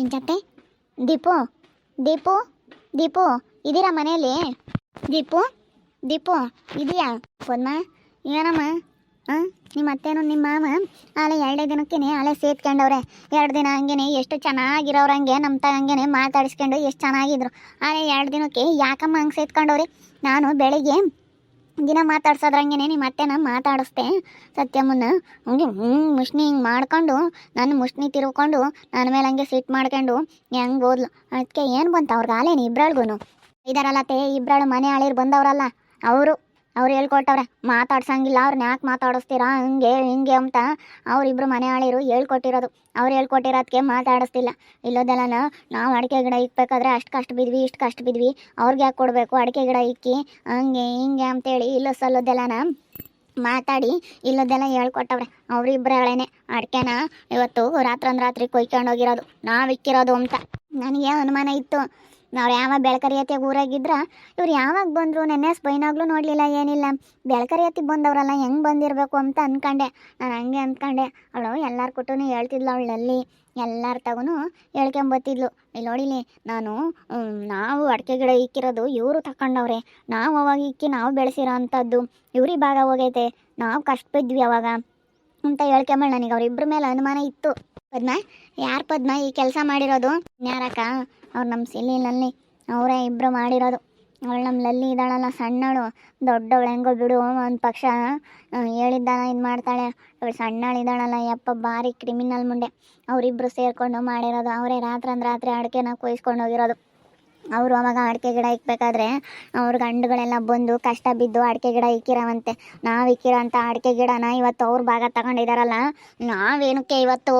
ಚಿಂಚತ್ತೆ ದೀಪು ದೀಪು ದೀಪು, ಇದೀರಾ ಮನೆಯಲ್ಲಿ? ದೀಪು ದೀಪು, ಇದೆಯಾ? ಪದ್ಮ, ಏನಮ್ಮ? ಹಾಂ ನಿಮ್ಮ ಅತ್ತೇನು ನಿಮ್ಮ ಮಾಮ ಆಲೆ ಎರಡೇ ದಿನಕ್ಕೇನೆ ಆಲೆ ಸೇತ್ಕೊಂಡವ್ರೆ ಎರಡು ದಿನ ಹಂಗೇನೆ ಎಷ್ಟು ಚೆನ್ನಾಗಿರೋರು ಹಂಗೆ ನಮ್ಮ ತ ಹಂಗೇನೆ ಮಾತಾಡಿಸ್ಕೊಂಡು ಎಷ್ಟು ಚೆನ್ನಾಗಿದ್ರು. ಆಲೆ ಎರಡು ದಿನಕ್ಕೆ ಯಾಕಮ್ಮ ಹಂಗೆ ಸೇತ್ಕೊಂಡವ್ರಿ ನಾನು ಬೆಳಿಗ್ಗೆ ದಿನ ಮಾತಾಡ್ಸೋದ್ರಂಗೆನೆ ನಿಮ್ಮ ಅತ್ತೆನ ಮಾತಾಡಿಸ್ದೆ ಸತ್ಯಮ್ಮನ ಹಂಗೆ ಹ್ಞೂ ಮುಷ್ಣಿ ಹಿಂಗೆ ಮಾಡ್ಕೊಂಡು ನನ್ನ ಮುಷ್ಣಿ ತಿರ್ಕೊಂಡು ನನ್ನ ಮೇಲೆ ಹಂಗೆ ಸಿಟ್ಟು ಮಾಡ್ಕೊಂಡು ಹೆಂಗೆ ಓದ್ಲು ಅದಕ್ಕೆ ಏನು ಬಂತು ಅವ್ರಿಗೆ ಆಲೇನು ಇಬ್ರಾಳ್ಗೂ ಇದಾರಲ್ಲ ತೇ, ಇಬ್ರಾಳು ಮನೆ ಆಳಿರು ಬಂದವರಲ್ಲ, ಅವರು. ಅವ್ರು ಹೇಳ್ಕೊಟ್ಟವ್ರೆ, ಮಾತಾಡ್ಸಂಗಿಲ್ಲ ಅವ್ರನ್ನ ಯಾಕೆ ಮಾತಾಡಿಸ್ತೀರಾ? ಹಂಗೆ, ಹಿಂಗೆ ಅಂತ ಅವರಿಬ್ಬರು ಮನೆ ಆಳಿರು ಹೇಳ್ಕೊಟ್ಟಿರೋದು. ಅವ್ರು ಹೇಳ್ಕೊಟ್ಟಿರೋದಕ್ಕೆ ಮಾತಾಡಿಸ್ತಿಲ್ಲ. ಇಲ್ಲೋದೆಲ್ಲ ನಾವು ಅಡಿಕೆ ಗಿಡ ಇಕ್ಬೇಕಾದ್ರೆ ಅಷ್ಟು ಕಷ್ಟ ಬಿದ್ವಿ, ಇಷ್ಟು ಕಷ್ಟ ಬಿದ್ವಿ. ಅವ್ರಿಗೆ ಯಾಕೆ ಕೊಡಬೇಕು ಅಡಿಕೆ ಗಿಡ ಇಕ್ಕಿ? ಹಂಗೆ, ಹಿಂಗೆ ಅಂತೇಳಿ ಇಲ್ಲೋ ಸಲ್ಲೋದೆಲ್ಲನ ಮಾತಾಡಿ ಇಲ್ಲದೆಲ್ಲ ಹೇಳ್ಕೊಟ್ಟವ್ರೆ. ಅವರಿಬ್ಬರಗಳೇನೆ ಅಡಿಕೆನ ಇವತ್ತು ರಾತ್ರಂದ್ ರಾತ್ರಿ ಕೊಯ್ಕೊಂಡೋಗಿರೋದು. ನಾವು ಇಕ್ಕಿರೋದು ಅಂತ. ನನಗೆ ಅನುಮಾನ ಇತ್ತು. ಅವ್ರು ಯಾವ ಬೆಳಕರಿಯತ್ತೆ ಊರಾಗಿದ್ರ, ಇವ್ರು ಯಾವಾಗ ಬಂದರು ನೆನ್ನೆ ಸ್ಪೈನಾಗ್ಲೂ ನೋಡಲಿಲ್ಲ, ಏನಿಲ್ಲ. ಬೆಳಕರಿಯತ್ತಿಗೆ ಬಂದವರಲ್ಲ, ಹೆಂಗೆ ಬಂದಿರಬೇಕು ಅಂತ ಅಂದ್ಕೊಂಡೆ ನಾನು ಹಂಗೆ ಅಂದ್ಕೊಂಡೆ ಅವಳು ಎಲ್ಲರ ಕೊಟ್ಟು ಹೇಳ್ತಿದ್ಲು ಅವಳಲ್ಲಿ. ಎಲ್ಲರ ತಗೂ ಹೇಳ್ಕೊಂಬತ್ತಿದ್ಲು. ಇಲ್ಲಿ ನೋಡಿಲಿ, ನಾನು ನಾವು ಅಡಿಕೆ ಗಿಡ ಇಕ್ಕಿರೋದು ಇವರು ತಗೊಂಡವ್ರೆ ನಾವು ಅವಾಗ ಇಕ್ಕಿ ನಾವು ಬೆಳೆಸಿರೋ ಅಂಥದ್ದು ಇವ್ರಿಗೆ ಭಾಗ ಹೋಗೈತೆ. ನಾವು ಕಷ್ಟ ಬಿದ್ವಿ ಅವಾಗ. ಅಂತ ಹೇಳ್ಕೊಂಬಳ ನನಗೆ ಅವ್ರಿಬ್ರ ಮೇಲೆ ಅನುಮಾನ ಇತ್ತು. ಪದ್ಮ? ಯಾರು ಪದ್ಮ ಈ ಕೆಲಸ ಮಾಡಿರೋದು? ಯಾರಕ್ಕ ಅವ್ರು ನಮ್ಮ ಸಿಲ್ಲಿನಲ್ಲಿ ಅವರೇ ಇಬ್ಬರು ಮಾಡಿರೋದು. ಅವಳು ನಮ್ಮ ಲಲ್ಲಿ ಇದ್ದಾಳಲ್ಲ ಸಣ್ಣಳು ದೊಡ್ಡವಳು ಹೆಂಗೋ ಬಿಡು ಒಂದು ಪಕ್ಷ. ಹೇಳಿದ್ದಾನ ಇದು ಮಾಡ್ತಾಳೆ. ಅವಳು ಸಣ್ಣಳು ಇದ್ದಾಳಲ್ಲ ಯಪ್ಪ ಭಾರಿ ಕ್ರಿಮಿನಲ್ ಮುಂಡೆ ಅವರಿಬ್ಬರು ಸೇರಿಕೊಂಡು ಮಾಡಿರೋದು. ಅವರೇ ರಾತ್ರಂದು ರಾತ್ರಿ ಅಡಿಕೆನ ಕೊಯ್ಸ್ಕೊಂಡು ಹೋಗಿರೋದು. ಅವರು ಅವಾಗ ಅಡಿಕೆ ಗಿಡ ಇಕ್ಬೇಕಾದ್ರೆ ಅವ್ರ ಗಂಡುಗಳೆಲ್ಲ ಬಂದು ಕಷ್ಟ ಬಿದ್ದು ಅಡಿಕೆ ಗಿಡ ಇಕ್ಕಿರವಂತೆ. ನಾವು ಇಕ್ಕಿರೋಂಥ ಅಡಿಕೆ ಗಿಡನ ಇವತ್ತು ಅವ್ರ ಭಾಗ ತಗೊಂಡಿದಾರಲ್ಲ, ನಾವೇನಕ್ಕೆ ಇವತ್ತು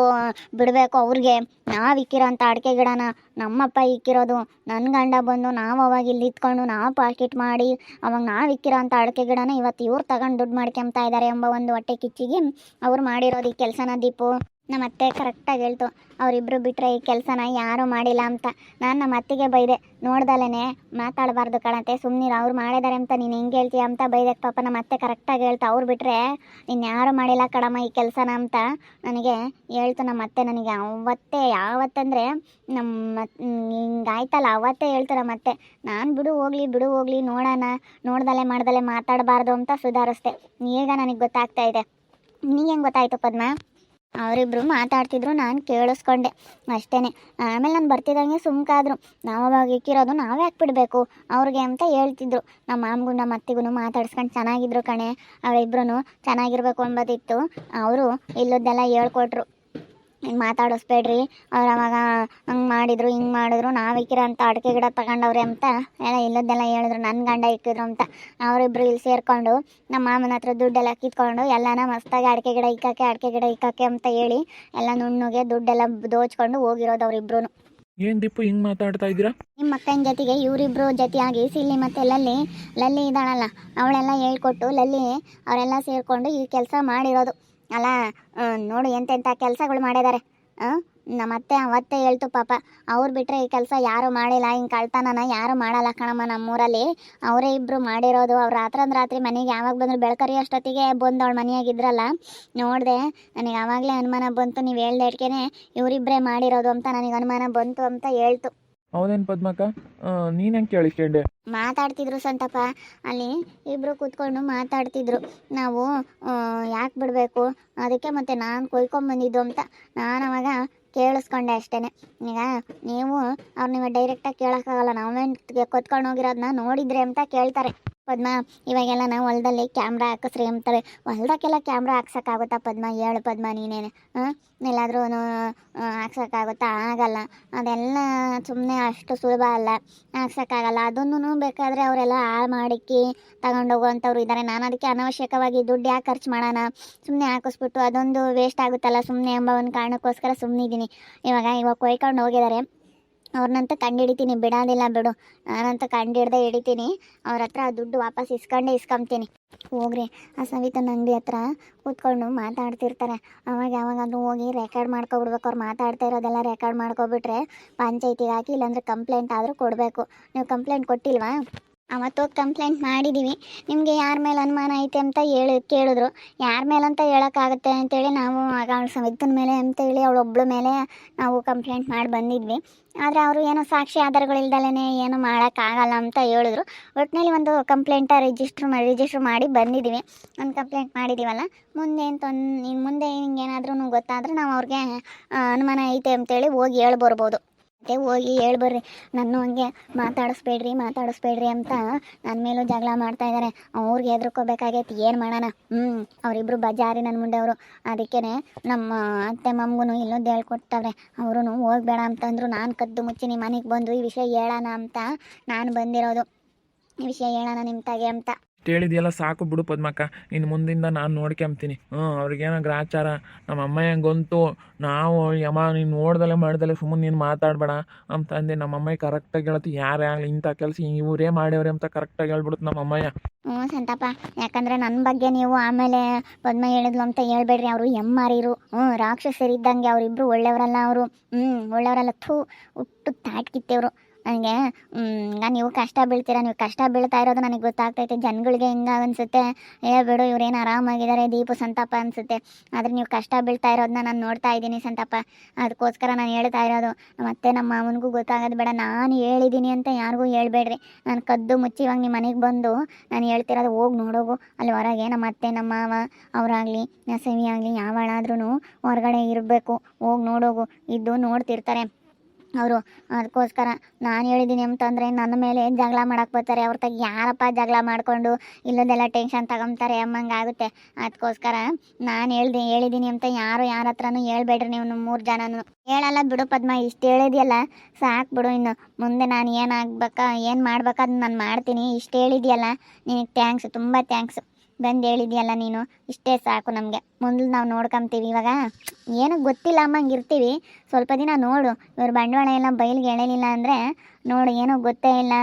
ಬಿಡಬೇಕು ಅವ್ರಿಗೆ? ನಾವು ಇಕ್ಕಿರೋಂಥ ಅಡಿಕೆ ಗಿಡನ ನಮ್ಮಪ್ಪ ಇಕ್ಕಿರೋದು ನನ್ನ ಗಂಡ ಬಂದು ನಾವು ಅವಾಗ ಇಲ್ಲಿ ಇತ್ಕೊಂಡು ನಾವು ಪಾಕೆಟ್ ಮಾಡಿ ಅವಾಗ ನಾವು ಇಕ್ಕಿರೋಂಥ ಅಡಿಕೆ ಗಿಡನ ಇವತ್ತು ಇವ್ರು ತಗೊಂಡು ದುಡ್ಡು ಮಾಡ್ಕೊಂತ ಇದ್ದಾರೆ ಎಂಬ ಒಂದು ಹೊಟ್ಟೆ ಕಿಚ್ಚಿಗೆ ಅವ್ರು ಮಾಡಿರೋದು ಈ ಕೆಲಸನ ದೀಪು. ನಮ್ಮ ಅತ್ತೆ ಕರೆಕ್ಟಾಗಿ ಹೇಳ್ತು ಅವರಿಬ್ಬರು ಬಿಟ್ಟರೆ ಈ ಕೆಲಸನ ಯಾರೂ ಮಾಡಿಲ್ಲ ಅಂತ. ನಾನು ನಮ್ಮ ಅತ್ತಿಗೆ ಬೈದೆ ನೋಡ್ದಲೇ ಮಾತಾಡಬಾರ್ದು ಕಣತೆ ಸುಮ್ಮನಿರು ಅವ್ರು ಮಾಡಿದ್ದಾರೆ ಅಂತ ನೀನು ಹೆಂಗೆ ಹೇಳ್ತೀಯ ಅಂತ ಬೈದೆ. ಪಾಪ ನಮ್ಮ ಅತ್ತೆ ಕರೆಕ್ಟಾಗಿ ಹೇಳ್ತು, ಅವ್ರು ಬಿಟ್ಟರೆ ಇನ್ಯಾರು ಯಾರು ಮಾಡಿಲ್ಲ ಕಣಮ್ಮ ಈ ಕೆಲಸನ ಅಂತ. ನನಗೆ ಹೇಳ್ತು ನಮ್ಮ ಅತ್ತೆ ನನಗೆ, ಅವತ್ತೇ, ಯಾವತ್ತಂದರೆ ನಮ್ಮ ಹಿಂಗಾಯ್ತಲ್ಲ ಅವತ್ತೇ ಹೇಳ್ತಾರೆ ಮತ್ತೆ ನಾನು ಬಿಡು ಹೋಗ್ಲಿ ಬಿಡು ಹೋಗ್ಲಿ, ನೋಡೋಣ ನೋಡ್ದಲೆ ಮಾಡ್ದಲೆ ಮಾತಾಡಬಾರ್ದು ಅಂತ ಸುಧಾರಿಸ್ದೆ. ಈಗ ನನಗೆ ಗೊತ್ತಾಗ್ತಾ ಇದೆ. ನೀನು ಹೆಂಗೆ ಗೊತ್ತಾಯಿತು ಪದ್ಮ? ಅವರಿಬ್ರು ಮಾತಾಡ್ತಿದ್ರು, ನಾನು ಕೇಳಿಸ್ಕೊಂಡೆ. ಅಷ್ಟೇ ಆಮೇಲೆ ನಾನು ಬರ್ತಿದ್ದಂಗೆ ಸುಮ್ಕಾದ್ರು. ನಾವು ಅವಾಗ ಇಕ್ಕಿರೋದು ನಾವೇ ಹಾಕ್ಬಿಡ್ಬೇಕು ಬಿಡಬೇಕು? ಅವ್ರಿಗೆ ಅಂತ ಹೇಳ್ತಿದ್ರು. ನಮ್ಮ ಮಾಮಗೂ ನಮ್ಮ ಅತ್ತಿಗೂ ಮಾತಾಡ್ಸ್ಕೊಂಡು ಚೆನ್ನಾಗಿದ್ರು ಕಣೆ. ಅವರಿಬ್ರು ಚೆನ್ನಾಗಿರ್ಬೇಕು ಅಂಬೋದಿತ್ತು. ಅವರು ಇಲ್ಲದ್ದೆಲ್ಲ ಹೇಳ್ಕೊಟ್ರು. ಹಿಂಗೆ ಮಾತಾಡಿಸ್ಬೇಡ್ರಿ. ಅವ್ರು ಅವಾಗ ಹಂಗೆ ಮಾಡಿದ್ರು ಹಿಂಗೆ ಮಾಡಿದ್ರು ನಾವು ಇಕ್ಕಿರೋ ಅಂತ ಅಡಿಕೆ ಗಿಡ ತಗೊಂಡವ್ರೆ ಅಂತ ಎಲ್ಲ ಇಲ್ಲದ್ದೆಲ್ಲ ಹೇಳಿದ್ರು ನನ್ನ ಗಂಡ ಇಕ್ಕಿದ್ರು ಅಂತ. ಅವರಿಬ್ಬರು ಇಲ್ಲಿ ಸೇರಿಕೊಂಡು ನಮ್ಮ ಮಾಮನ ಹತ್ರ ದುಡ್ಡೆಲ್ಲ ಕಿತ್ಕೊಂಡು ಎಲ್ಲನ ಮಸ್ತಾಗಿ ಅಡಿಕೆ ಗಿಡ ಇಕ್ಕಕ್ಕೆ ಅಡಿಕೆ ಗಿಡ ಇಕ್ಕಕ್ಕೆ ಅಂತ ಹೇಳಿ ಎಲ್ಲ ನುಣ್ಣಗೆ ದುಡ್ಡೆಲ್ಲ ದೋಚ್ಕೊಂಡು ಹೋಗಿರೋದು ಅವರಿಬ್ರು ಏನು ದೀಪು ಹಿಂಗೆ ಮಾತಾಡ್ತಾ ಇದ್ದೀರಾ? ನಿಮ್ಮ ಅಕ್ಕನ ಜೊತೆಗೆ ಇವರಿಬ್ರು ಜೊತೆಯಾಗಿ ಸಿಲ್ಲಿ ಮತ್ತೆ ಲಲ್ಲಿ ಲಲ್ಲಿ ಇದ್ದಾಳಲ್ಲ ಅವಳೆಲ್ಲ ಹೇಳ್ಕೊಟ್ಟು ಲಲ್ಲಿ ಅವರೆಲ್ಲ ಸೇರಿಕೊಂಡು ಈ ಕೆಲಸ ಮಾಡಿರೋದು. ಅಲ್ಲ ನೋಡು ಎಂತೆಂಥ ಕೆಲಸಗಳು ಮಾಡಿದ್ದಾರೆ ನಮ್ಮ ಅತ್ತೆ ಅವತ್ತೇ ಹೇಳ್ತು ಪಾಪ, ಅವ್ರು ಬಿಟ್ಟರೆ ಈ ಕೆಲಸ ಯಾರು ಮಾಡಿಲ್ಲ, ಹಿಂಗೆ ಕಳ್ತನನ ಯಾರು ಮಾಡಲ್ಲ ಕಣಮ್ಮ ನಮ್ಮೂರಲ್ಲಿ. ಅವರೇ ಇಬ್ಬರು ಮಾಡಿರೋದು, ಅವ್ರು ರಾತ್ರಂದು ರಾತ್ರಿ ಮನೆಗೆ ಯಾವಾಗ ಬಂದರು ಬೆಳಕರಿ ಅಷ್ಟೊತ್ತಿಗೆ ಬಂದು ಅವಳು ಮನೆಯಾಗಿದ್ರಲ್ಲ. ನೋಡಿದೆ, ನನಗೆ ಆವಾಗಲೇ ಅನುಮಾನ ಬಂತು, ನೀವು ಹೇಳ್ದೇಟ್ಗೆನೆ ಇವರಿಬ್ಬರೇ ಮಾಡಿರೋದು ಅಂತ ನನಗೆ ಅನುಮಾನ ಬಂತು ಅಂತ ಹೇಳ್ತು. ಹೌದೇನು ಪದ್ಮಕ್ಕ? ನೀನು ಹೆಂಗೆ ಕೇಳಿಸ್ಕೊಂಡೆ ಮಾತಾಡ್ತಿದ್ರು ಸಂತಪ್ಪ. ಅಲ್ಲಿ ಇಬ್ರು ಕೂತ್ಕೊಂಡು ಮಾತಾಡ್ತಿದ್ರು. ನಾವು ಯಾಕೆ ಬಿಡಬೇಕು? ಅದಕ್ಕೆ ಮತ್ತೆ ನಾನು ಕೊಯ್ಕೊಂಬಂದಿದ್ದು ಅಂತ ನಾನು ಅವಾಗ ಕೇಳಿಸ್ಕೊಂಡೆ ಅಷ್ಟೇನೆ. ಈಗ ನೀವು ಅವ್ರು ನೀವು ಡೈರೆಕ್ಟಾಗಿ ಕೇಳೋಕ್ಕಾಗಲ್ಲ. ನಾವೇನು ಕೊತ್ಕೊಂಡು ಹೋಗಿರೋದನ್ನ ನೋಡಿದ್ರೆ ಅಂತ ಕೇಳ್ತಾರೆ. ಪದ್ಮ, ಇವಾಗೆಲ್ಲ ನಾವು ಹೊಲದಲ್ಲಿ ಕ್ಯಾಮ್ರಾ ಹಾಕಿಸ್ರಿ ಅಂತಾರೆ. ಹೊಲ್ದಕ್ಕೆಲ್ಲ ಕ್ಯಾಮ್ರಾ ಹಾಕ್ಸೋಕ್ಕಾಗುತ್ತಾ ಪದ್ಮ? ಹೇಳು ಪದ್ಮ, ನೀನೇನೆ, ಹಾಂ? ಎಲ್ಲಾದ್ರೂ ಹಾಕ್ಸೋಕ್ಕಾಗುತ್ತಾ? ಆಗಲ್ಲ. ಅದೆಲ್ಲ ಸುಮ್ಮನೆ ಅಷ್ಟು ಸುಲಭ ಅಲ್ಲ. ಹಾಕ್ಸೋಕ್ಕಾಗಲ್ಲ. ಅದನ್ನು ಬೇಕಾದರೆ ಅವರೆಲ್ಲ ಹಾಳು ಮಾಡಿಕ್ಕಿ ತಗೊಂಡೋಗುವಂಥವ್ರು ಇದ್ದಾರೆ ನಾನು ಅದಕ್ಕೆ ಅನವಶ್ಯಕವಾಗಿ ದುಡ್ಡು ಯಾಕೆ ಖರ್ಚು ಮಾಡೋಣ? ಸುಮ್ಮನೆ ಹಾಕಿಸ್ಬಿಟ್ಟು ಅದೊಂದು ವೇಸ್ಟ್ ಆಗುತ್ತಲ್ಲ ಸುಮ್ಮನೆ ಎಂಬ ಒಂದು ಕಾರಣಕ್ಕೋಸ್ಕರ ಸುಮ್ಮನಿದ್ದೀನಿ ಇವಾಗ ಇವಾಗ ಕೊಯ್ಕೊಂಡು ಹೋಗಿದ್ದಾರೆ ಅವ್ರನ್ನಂತೂ ಕಂಡು ಬಿಡೋದಿಲ್ಲ ಬಿಡು. ನಾನಂತೂ ಕಂಡು ಹಿಡ್ದೆ ಹಿಡಿತೀನಿ. ಅವ್ರ ಹತ್ರ ಆ ದುಡ್ಡು ವಾಪಸ್ ಇಸ್ಕೊಂಡೇ ಇಸ್ಕೊಂತೀನಿ ಹೋಗ್ರಿ. ಆ ಸವಿತನ ಅಂಗಡಿ ಹತ್ರ ಕೂತ್ಕೊಂಡು ಮಾತಾಡ್ತಿರ್ತಾರೆ. ಅವಾಗ ಯಾವಾಗಾದ್ರೂ ಹೋಗಿ ರೆಕಾರ್ಡ್ ಮಾಡ್ಕೊಬಿಡ್ಬೇಕು. ಅವ್ರು ಮಾತಾಡ್ತಾ ಇರೋದೆಲ್ಲ ರೆಕಾರ್ಡ್ ಮಾಡ್ಕೊಬಿಟ್ರೆ, ಪಂಚಾಯತಿಗೆ ಹಾಕಿ ಇಲ್ಲಾಂದ್ರೆ ಕಂಪ್ಲೇಂಟ್ ಆದರೂ ಕೊಡಬೇಕು. ನೀವು ಕಂಪ್ಲೇಂಟ್ ಕೊಟ್ಟಿಲ್ವಾ? ಅವತ್ತು ಕಂಪ್ಲೇಂಟ್ ಮಾಡಿದ್ದೀವಿ ನಿಮಗೆ ಯಾರ ಮೇಲೆ ಅನುಮಾನ ಐತೆ ಅಂತ ಹೇಳಿ, ಕೇಳಿದ್ರು. ಯಾರ ಮೇಲೆ ಅಂತ ಹೇಳೋಕ್ಕಾಗುತ್ತೆ ಅಂತೇಳಿ ನಾವು ಆಗ ಅವಳ ಸವಿತನ ಮೇಲೆ ಅಂತೇಳಿ ಅವಳೊಬ್ಳ ಮೇಲೆ ನಾವು ಕಂಪ್ಲೇಂಟ್ ಮಾಡಿ ಬಂದಿದ್ವಿ. ಆದರೆ ಅವರು ಏನೋ ಸಾಕ್ಷಿ ಆಧಾರಗಳಿಲ್ದಲೇ ಏನು ಮಾಡೋಕ್ಕಾಗಲ್ಲ ಅಂತ ಹೇಳಿದ್ರು. ಒಟ್ಟಿನಲ್ಲಿ ಒಂದು ಕಂಪ್ಲೇಂಟ ರಿಜಿಸ್ಟ್ರ್ ಮಾಡಿ ರಿಜಿಸ್ಟ್ರ್ ಮಾಡಿ ಬಂದಿದ್ದೀವಿ ಒಂದು ಕಂಪ್ಲೇಂಟ್ ಮಾಡಿದ್ದೀವಲ್ಲ ಮುಂದೆ ಏನು ತೊನ್ ಮುಂದೆ ಹಿಂಗೇನಾದ್ರೂ ಗೊತ್ತಾದರೆ ನಾವು ಅವ್ರಿಗೆ ಅನುಮಾನ ಐತೆ ಅಂತೇಳಿ ಹೋಗಿ ಹೇಳ್ಬರ್ಬೋದು. ಮತ್ತೆ ಹೋಗಿ ಹೇಳ್ಬರ್ರಿ ನನ್ನ ಹಂಗೆ ಮಾತಾಡಿಸ್ಬೇಡ್ರಿ ಮಾತಾಡಿಸ್ಬೇಡ್ರಿ ಅಂತ ನನ್ನ ಮೇಲೂ ಜಗಳ ಮಾಡ್ತಾ ಇದ್ದಾರೆ ಅವ್ರಿಗೆ ಹೆದರ್ಕೋಬೇಕಾಗೈತಿ. ಏನು ಮಾಡೋಣ? ಹ್ಞೂ ಅವರಿಬ್ಬರು ಬಜಾರಿ ನನ್ನ ಮುಂದೆ ಅವರು. ಅದಕ್ಕೇ ನಮ್ಮ ಅತ್ತೆ ಮಮ್ಗೂ ಇಲ್ಲೊಂದು ಹೇಳ್ಕೊಟ್ಟವ್ರೆ. ಅವರು ಹೋಗ್ಬೇಡ ಅಂತಂದ್ರು ನಾನು ಕದ್ದು ಮುಚ್ಚಿ ನಿಮ್ಮ ಮನೆಗೆ ಬಂದು ಈ ವಿಷಯ ಹೇಳೋಣ ಅಂತ ನಾನು ಬಂದಿರೋದು. ಈ ವಿಷಯ ಹೇಳೋಣ ನಿಮ್ಮ ಅಂತ. ಹೇಳಿದೆಲ್ಲ ಸಾಕು ಬಿಡು ಪದ್ಮಕ್ಕ. ಇನ್ನು ಮುಂದಿಂದ ನಾನು ನೋಡ್ಕೊಂತೀನಿ ಹ್ಞೂ ಅವ್ರಿಗೇನೋ ಗ್ರಾಚಾರ ನಮ್ಮ ಅಮ್ಮ ಹೆಂಗಂತೂ, ನಾವು ಯಮ್ಮ ನೀನು ನೋಡ್ದಲೆ ಮಾಡ್ದಲೆ ಸುಮ್ಮನೆ ನೀನು ಮಾತಾಡಬೇಡ ಅಂತಂದೆ ನಮ್ಮ ಅಮ್ಮಯ್ಯ ಕರೆಕ್ಟಾಗಿ ಹೇಳ್ತಿ. ಯಾರೇ ಆಗಲಿ, ಇಂಥ ಕೆಲಸ ಇವರೇ ಮಾಡ್ಯವ್ರೆ ಅಂತ ಕರೆಕ್ಟಾಗಿ ಹೇಳ್ಬಿಡುತ್ತೆ ನಮ್ಮ ಅಮ್ಮಯ್ಯ. ಹ್ಞೂ ಸಂತಪ್ಪ ಯಾಕಂದರೆ ನನ್ನ ಬಗ್ಗೆ ನೀವು ಆಮೇಲೆ ಪದ್ಮ ಹೇಳಿದ್ಲು ಅಂತ ಹೇಳ್ಬೇಡ್ರಿ. ಅವರು ಎಮ್ಮಾರಿರು ಹ್ಞೂ ರಾಕ್ಷಸರಿದ್ದಂಗೆ ಅವರಿಬ್ಬರು ಒಳ್ಳೆಯವರಲ್ಲ ಅವರು. ಹ್ಞೂ ಒಳ್ಳೆಯವರಲ್ಲ ಥೂ, ಹುಟ್ಟು ತಾಟ್ಕಿತ್ತೇವರು. ನನಗೆ ನಾನು ನೀವು ಕಷ್ಟ ಬೀಳ್ತೀರ? ನೀವು ಕಷ್ಟ ಬೀಳ್ತಾ ಇರೋದು ನನಗೆ ಗೊತ್ತಾಗ್ತೈತೆ. ಜನಗಳಿಗೆ ಹಿಂಗೆ ಅನಿಸುತ್ತೆ ಏ, ಬಿಡು ಇವ್ರೇನು ಆರಾಮಾಗಿದ್ದಾರೆ ದೀಪು, ಸಂತಪ್ಪ ಅನಿಸುತ್ತೆ. ಆದರೆ ನೀವು ಕಷ್ಟ ಬೀಳ್ತಾ ಇರೋದನ್ನ ನಾನು ನೋಡ್ತಾ ಇದ್ದೀನಿ ಸಂತಪ್ಪ. ಅದಕ್ಕೋಸ್ಕರ ನಾನು ಹೇಳ್ತಾ ಇರೋದು. ಮತ್ತೆ ನಮ್ಮ ಮಾವನಿಗೂ ಗೊತ್ತಾಗೋದು ಬೇಡ. ನಾನು ಹೇಳಿದ್ದೀನಿ ಅಂತ ಯಾರಿಗೂ ಹೇಳ್ಬೇಡ್ರಿ. ನಾನು ಕದ್ದು ಮುಚ್ಚಿ ಇವಾಗ ನಿಮ್ಮ ಮನೆಗೆ ಬಂದು ನಾನು ಹೇಳ್ತಿರೋದು ಹೋಗಿ ನೋಡೋಗು. ಅಲ್ಲಿ ಹೊರಗೆ ನಮ್ಮ ಅತ್ತೆ, ನಮ್ಮ ಮಾವ, ಅವರಾಗಲಿ ನಸವಿ ಆಗಲಿ ಯಾವಳಾದ್ರೂ ಹೊರಗಡೆ ಇರಬೇಕು. ಹೋಗಿ ನೋಡೋಗು. ಇದ್ದು ನೋಡ್ತಿರ್ತಾರೆ. ಅವರು, ಅದಕ್ಕೋಸ್ಕರ ನಾನು ಹೇಳಿದ್ದೀನಿ ಅಂತಂದರೆ ನನ್ನ ಮೇಲೆ ಜಗಳ ಮಾಡಕ್ಕೆ ಬರ್ತಾರೆ. ಅವ್ರ ತಗ ಯಾರಪ್ಪ ಜಗಳ ಮಾಡಿಕೊಂಡು ಇಲ್ಲದೆಲ್ಲ ಟೆನ್ಷನ್ ತಗೊಂತಾರೆ ಅಮ್ಮಂಗೆ ಆಗುತ್ತೆ ಅದಕ್ಕೋಸ್ಕರ ನಾನು ಹೇಳ್ದೆ, ಹೇಳಿದ್ದೀನಿ ಅಂತ ಯಾರು ಯಾರ ಹತ್ರನೂ ಹೇಳ್ಬೇಡ್ರಿ ನೀವು ಮೂರು ಜನನು. ಹೇಳಲ್ಲ ಬಿಡು ಪದ್ಮ, ಇಷ್ಟು ಹೇಳಿದ್ಯಲ್ಲ ಸಾಕು ಬಿಡು ಇನ್ನು. ಮುಂದೆ ನಾನು ಏನಾಗ್ಬೇಕಾ, ಏನು ಮಾಡ್ಬೇಕಾದ್ ನಾನು ಮಾಡ್ತೀನಿ. ಇಷ್ಟು ಹೇಳಿದ್ಯಲ್ಲ, ನಿನಗೆ ಥ್ಯಾಂಕ್ಸ್ ತುಂಬ ಥ್ಯಾಂಕ್ಸ್ ಬಂದು ಹೇಳಿದ್ಯಲ್ಲ ನೀನು? ಇಷ್ಟೇ ಸಾಕು ನಮಗೆ. ಮುಂದೆ ನಾವು ನೋಡ್ಕೊಂತೀವಿ ಇವಾಗ. ಏನೂ ಗೊತ್ತಿಲ್ಲ ಅಮ್ಮಂಗೆ ಇರ್ತೀವಿ ಸ್ವಲ್ಪ ದಿನ ನೋಡು. ಇವ್ರ ಬಂಡವಾಳ ಎಲ್ಲ ಬಯಲಿಗೆ ಹೇಳಲಿಲ್ಲ ಅಂದರೆ ನೋಡು, ಏನೂ ಗೊತ್ತೇ ಇಲ್ಲ.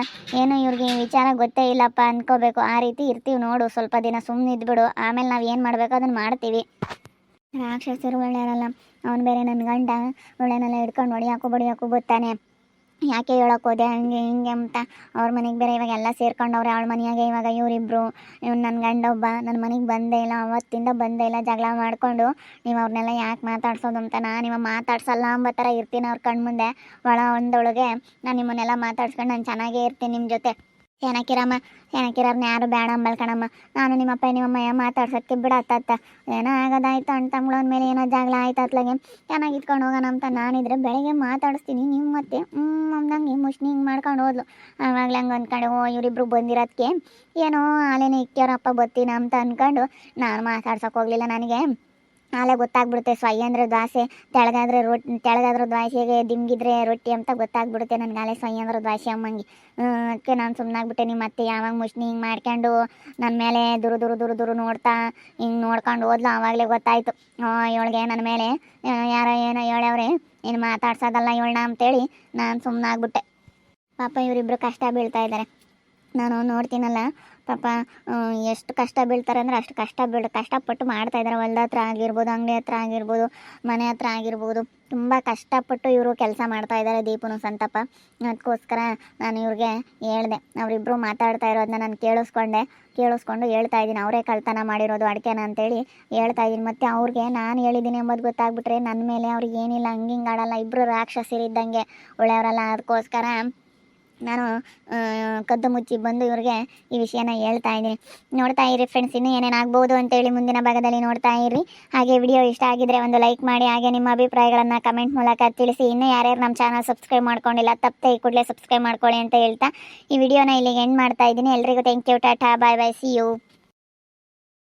ಏನು ಇವ್ರಿಗೆ ವಿಚಾರ ಗೊತ್ತೇ ಇಲ್ಲಪ್ಪ ಅಂದ್ಕೋಬೇಕು ಆ ರೀತಿ ಇರ್ತೀವಿ ನೋಡು. ಸ್ವಲ್ಪ ದಿನ ಸುಮ್ಮನೆ ಇದ್ಬಿಡು. ಆಮೇಲೆ ನಾವು ಏನು ಮಾಡಬೇಕು ಅದನ್ನು ಮಾಡ್ತೀವಿ. ರಾಕ್ಷಸರು ಒಳ್ಳೆಯರಲ್ಲ ಅವನು ಬೇರೆ ನನ್ನ ಗಂಡ. ಒಳ್ಳೆನೆಲ್ಲ ಹಿಡ್ಕೊಂಡು ಹೊಡಿಯಾಕು, ಬಡಿಯಾಕು ಗೊತ್ತಾನೆ. ಯಾಕೆ ಹೇಳೋಕೆ ಹೋದೆ? ಹಂಗೆ ಹಿಂಗೆ ಅಂತ ಅವ್ರ ಮನೆಗೆ ಬೇರೆ ಇವಾಗ ಎಲ್ಲ ಸೇರ್ಕೊಂಡವ್ರೆ. ಅವ್ಳ ಮನೆಯಾಗೆ ಇವಾಗ ಇವರಿಬ್ರು, ಇವ್ನು ನನ್ನ ಗಂಡ ಒಬ್ಬ ನನ್ನ ಮನೆಗೆ ಬಂದೇ ಇಲ್ಲ, ಅವತ್ತಿಂದ ಬಂದೇ ಇಲ್ಲ, ಜಗಳ ಮಾಡಿಕೊಂಡು ನೀವು ಅವ್ರನ್ನೆಲ್ಲ ಯಾಕೆ ಮಾತಾಡ್ಸೋದು ಅಂತ ನಾನು ನಿಮ್ಮ ಮಾತಾಡ್ಸಲ್ಲ ಅಂಬ ಥರ ಇರ್ತೀನಿ ಅವ್ರ ಕಣ್ಮುಂದೆ. ಒಳ ಒಂದೊಳಗೆ ನಾನು ನಿಮ್ಮನ್ನೆಲ್ಲ ಮಾತಾಡ್ಸ್ಕೊಂಡು ನಾನು ಚೆನ್ನಾಗೇ ಇರ್ತೀನಿ ನಿಮ್ಮ ಜೊತೆ. ಏನಕ್ಕಿರಮ್ಮ ಏನಕ್ಕಿರವ್ರನ್ನ ಯಾರು ಬೇಡ ಅಂಬಲ್ ಕಣಮ್ಮ. ನಾನು ನಿಮ್ಮಪ್ಪ, ನಿಮ್ಮಮ್ಮ ಮಾತಾಡ್ಸೋಕ್ಕೆ ಬಿಡತ್ತತ್ತ. ಏನೋ ಆಗೋದಾಯ್ತು ಅಣ್ಣ ತಮ್ಮಗಳ ಮೇಲೆ ಏನೋ ಜಗಳ ಆಯ್ತು ಅತ್ಲಾಗೆ ಚೆನ್ನಾಗಿ ಇಟ್ಕೊಂಡು ಹೋಗೋಣ ಅಂತ ನಾನಿದ್ರೆ ಬೆಳಗ್ಗೆ ಮಾತಾಡಿಸ್ತೀನಿ ನಿಮ್ಮ ಮತ್ತೆ. ಹ್ಞೂ ನಂಗೆ ಮುಷ್ಣಿ ಹಿಂಗೆ ಮಾಡ್ಕೊಂಡು ಹೋದ್ಲು. ಆವಾಗಲೇ ಹಂಗೆ ಅಂದ್ಕೊಂಡು ಓ, ಇವರಿಬ್ರು ಬಂದಿರೋದಕ್ಕೆ ಏನೋ ಆಲೇನೆ ಇಕ್ಕ್ಯಾರಪ್ಪ ಬತ್ತೀನ ಅಂತ ಅಂದ್ಕೊಂಡು ನಾನು ಮಾತಾಡ್ಸೋಕೆ ಹೋಗಲಿಲ್ಲ ನನಗೆ. ಆಲೆ ಗೊತ್ತಾಗ್ಬಿಡುತ್ತೆ ಸ್ವಯ್ಯ ಅಂದರೆ ದ್ವಾಸೆ, ತೆಳಗಾದ್ರೆ ರೊಟ್ಟಿ ತೆಳಗಾದ್ರೆ ದ್ವಾಸೆಗೆ ದಿಮ್ಗಿದ್ರೆ ರೊಟ್ಟಿ ಅಂತ ಗೊತ್ತಾಗ್ಬಿಡುತ್ತೆ ನನಗೆ ಆಲೆ ಸ್ವಯ್ಯ ಅಂದ್ರೆ ದ್ವಾಸೆ ಅಮ್ಮಂಗೆ. ಅದಕ್ಕೆ ನಾನು ಸುಮ್ಮನಾಗ್ಬಿಟ್ಟೆ ನಿಮ್ಮ ಅತ್ತೆ ಯಾವಾಗ ಮುಷ್ಣಿ ಹಿಂಗೆ ಮಾಡ್ಕೊಂಡು ನನ್ನ ಮೇಲೆ ದುರು ದುರು ದುರು ದುರು ನೋಡ್ತಾ ಹಿಂಗೆ ನೋಡ್ಕೊಂಡು ಹೋದ್ಲು ಆವಾಗಲೇ ಗೊತ್ತಾಯ್ತು. ಇವಳಿಗೆ ನನ್ನ ಮೇಲೆ ಯಾರೋ ಏನೋ ಹೇಳವ್ರೆ, ಏನು ಮಾತಾಡ್ಸೋದಲ್ಲ ಇವಳನ್ನ ಅಂತೇಳಿ ನಾನು ಸುಮ್ಮನಾಗ್ಬಿಟ್ಟೆ ಪಾಪ ಇವರಿಬ್ಬರು ಕಷ್ಟ ಬೀಳ್ತಾ ಇದ್ದಾರೆ. ನಾನು ನೋಡ್ತೀನಲ್ಲ, ಪಾಪ ಎಷ್ಟು ಕಷ್ಟ ಬೀಳ್ತಾರೆ ಅಂದರೆ ಅಷ್ಟು ಕಷ್ಟ ಬೀಳ್, ಕಷ್ಟಪಟ್ಟು ಮಾಡ್ತಾ ಇದ್ದಾರೆ ಹೊಲ್ದ ಹತ್ರ ಆಗಿರ್ಬೋದು, ಅಂಗಡಿ ಹತ್ರ ಆಗಿರ್ಬೋದು, ಮನೆ ಹತ್ರ ಆಗಿರ್ಬೋದು, ತುಂಬ ಕಷ್ಟಪಟ್ಟು ಇವರು ಕೆಲಸ ಮಾಡ್ತಾ ಇದ್ದಾರೆ ದೀಪನು ಸಂತಪ್ಪ. ಅದಕ್ಕೋಸ್ಕರ ನಾನು ಇವ್ರಿಗೆ ಹೇಳ್ದೆ. ಅವರಿಬ್ಬರು ಮಾತಾಡ್ತಾ ಇರೋದನ್ನ ನಾನು ಕೇಳಿಸ್ಕೊಂಡೆ. ಕೇಳಿಸ್ಕೊಂಡು ಹೇಳ್ತಾ ಇದ್ದೀನಿ. ಅವರೇ ಕಳ್ತನ ಮಾಡಿರೋದು, ಅಡಿಕೆನ ಅಂತೇಳಿ ಹೇಳ್ತಾ ಇದ್ದೀನಿ. ಮತ್ತು ಅವ್ರಿಗೆ ನಾನು ಹೇಳಿದ್ದೀನಿ ಎಂಬುದು ಗೊತ್ತಾಗ್ಬಿಟ್ರೆ ನನ್ನ ಮೇಲೆ ಅವ್ರಿಗೆ ಏನಿಲ್ಲ, ಹಂಗೆ ಹಿಂಗೆ ಆಡಲ್ಲ. ಇಬ್ಬರು ರಾಕ್ಷಸರಿದ್ದಂಗೆ ಒಳ್ಳೆಯವರಲ್ಲ. ಅದಕ್ಕೋಸ್ಕರ ನಾನು ಕದ್ದು ಮುಚ್ಚಿ ಬಂದು ಇವ್ರಿಗೆ ಈ ವಿಷಯನ ಹೇಳ್ತಾ ಇದ್ದೀನಿ. ನೋಡ್ತಾ ಇರಿ ಫ್ರೆಂಡ್ಸ್ ಇನ್ನೂ ಏನೇನಾಗ್ಬೋದು ಅಂತೇಳಿ ಮುಂದಿನ ಭಾಗದಲ್ಲಿ ನೋಡ್ತಾ ಇರಿ. ಹಾಗೆ ವಿಡಿಯೋ ಇಷ್ಟ ಆಗಿದ್ರೆ ಒಂದು ಲೈಕ್ ಮಾಡಿ, ಹಾಗೆ ನಿಮ್ಮ ಅಭಿಪ್ರಾಯಗಳನ್ನು ಕಮೆಂಟ್ ಮೂಲಕ ತಿಳಿಸಿ. ಇನ್ನೂ ಯಾರ್ಯಾರು ನಮ್ಮ ಚಾನಲ್ ಸಬ್ಸ್ಕ್ರೈಬ್ ಮಾಡ್ಕೊಂಡಿಲ್ಲ, ತಪ್ಪದೆ ಈ ಕೂಡಲೇ ಸಬ್ಸ್ಕ್ರೈಬ್ ಮಾಡ್ಕೊಳ್ಳಿ ಅಂತ ಹೇಳ್ತಾ ಈ ವಿಡಿಯೋನ ಇಲ್ಲಿಗೆ ಎಂಡ್ ಮಾಡ್ತಾ ಇದ್ದೀನಿ. ಎಲ್ರಿಗೂ thank you tata bye bye see you